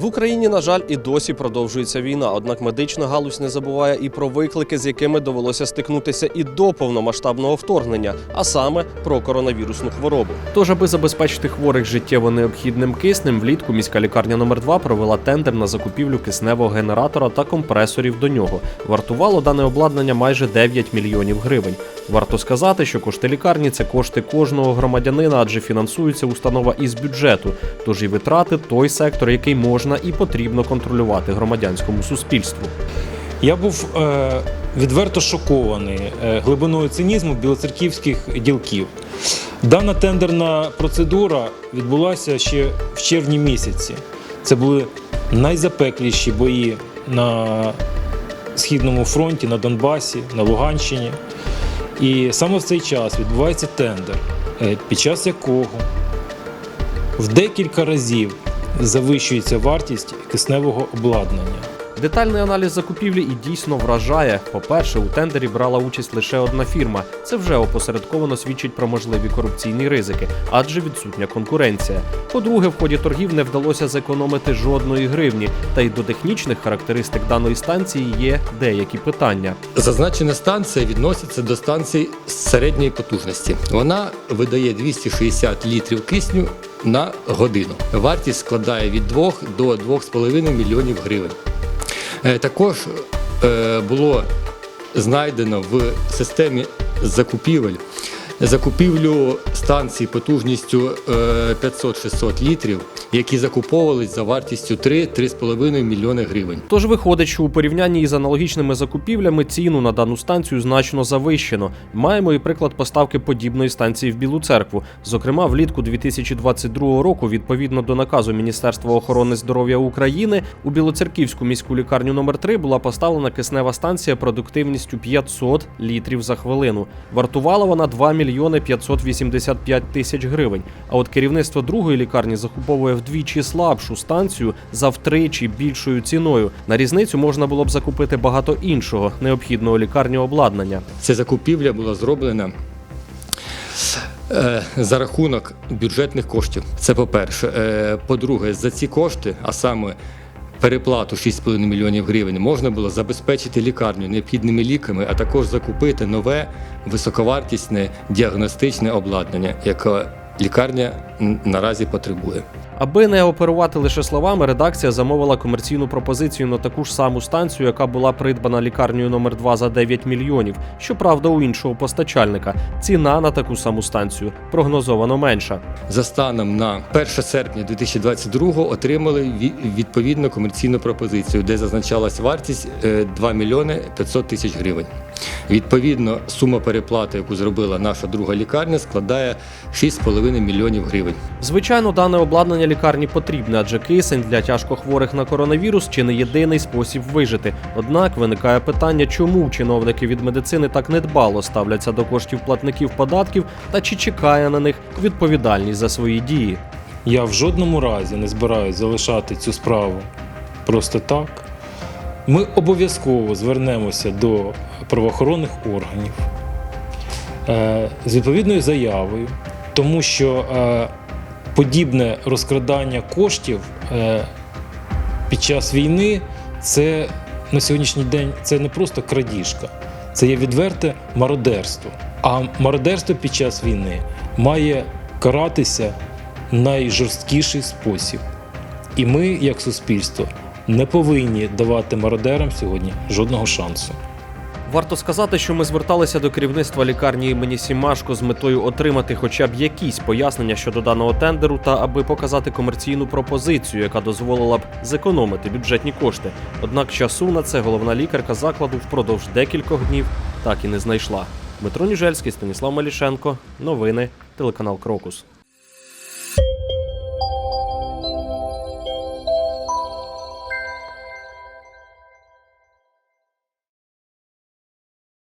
В Україні, на жаль, і досі продовжується війна. Однак медична галузь не забуває і про виклики, з якими довелося стикнутися і до повномасштабного вторгнення, а саме про коронавірусну хворобу. Тож, аби забезпечити хворих життєво необхідним киснем, влітку міська лікарня номер 2 провела тендер на закупівлю кисневого генератора та компресорів до нього. Вартувало дане обладнання майже 9 мільйонів гривень. Варто сказати, що кошти лікарні це кошти кожного громадянина, адже фінансується установа із бюджету. Тож і витрати той сектор, який можна і потрібно контролювати громадянському суспільству. Я був е, відверто шокований е, глибиною цинізму білоцерківських ділків. Дана тендерна процедура відбулася ще в червні місяці. Це були найзапекліші бої на Східному фронті, на Донбасі, на Луганщині. І саме в цей час відбувається тендер, е, під час якого в декілька разів завищується вартість кисневого обладнання. Детальний аналіз закупівлі і дійсно вражає. По-перше, у тендері брала участь лише одна фірма. Це вже опосередковано свідчить про можливі корупційні ризики, адже відсутня конкуренція. По-друге, в ході торгів не вдалося зекономити жодної гривні, та й до технічних характеристик даної станції є деякі питання. Зазначена станція відноситься до станції середньої потужності. Вона видає 260 літрів кисню на годину. Вартість складає від 2 до 2,5 мільйонів гривень. Е, Також е, було знайдено в системі закупівель закупівлю станції потужністю е, 500-600 літрів, які закуповувались за вартістю 3-3,5 мільйони гривень. Тож виходить, що у порівнянні із аналогічними закупівлями ціну на дану станцію значно завищено. Маємо і приклад поставки подібної станції в Білу церкву. Зокрема, влітку 2022 року, відповідно до наказу Міністерства охорони здоров'я України, у Білоцерківську міську лікарню номер 3 була поставлена киснева станція продуктивністю 500 літрів за хвилину. Вартувала вона 2 мільйони 585 тисяч гривень. А от керівництво другої лікарні закуповує вдвічі слабшу станцію за втричі більшою ціною. На різницю можна було б закупити багато іншого необхідного лікарні обладнання. Ця закупівля була зроблена е, за рахунок бюджетних коштів. Це по-перше. Е, По-друге, за ці кошти, а саме переплату 6,5 мільйонів гривень, можна було забезпечити лікарню необхідними ліками, а також закупити нове високовартісне діагностичне обладнання, яке лікарня наразі потребує. Аби не оперувати лише словами, редакція замовила комерційну пропозицію на таку ж саму станцію, яка була придбана лікарнею номер 2 за 9 мільйонів. Щоправда, у іншого постачальника ціна на таку саму станцію прогнозовано менша. За станом на 1 серпня 2022 отримали ві- відповідну комерційну пропозицію, де зазначалась вартість е, 2 мільйони 500 тисяч гривень. Відповідно, сума переплати, яку зробила наша друга лікарня, складає 6,5 мільйонів гривень. Звичайно, дане обладнання лікарні потрібне, адже кисень для тяжкохворих на коронавірус чи не єдиний спосіб вижити. Однак виникає питання, чому чиновники від медицини так недбало ставляться до коштів платників податків та чи чекає на них відповідальність за свої дії. Я в жодному разі не збираюсь залишати цю справу просто так. Ми обов'язково звернемося до правоохоронних органів е, з відповідною заявою, тому що е, подібне розкрадання коштів е, під час війни це на сьогоднішній день це не просто крадіжка, це є відверте мародерство. А мародерство під час війни має каратися найжорсткіший спосіб. І ми, як суспільство, не повинні давати мародерам сьогодні жодного шансу. Варто сказати, що ми зверталися до керівництва лікарні імені Сімашко з метою отримати хоча б якісь пояснення щодо даного тендеру та аби показати комерційну пропозицію, яка дозволила б зекономити бюджетні кошти. Однак часу на це головна лікарка закладу впродовж декількох днів так і не знайшла. Дмитро Ніжельський, Станіслав Малішенко. Новини, телеканал Крокус.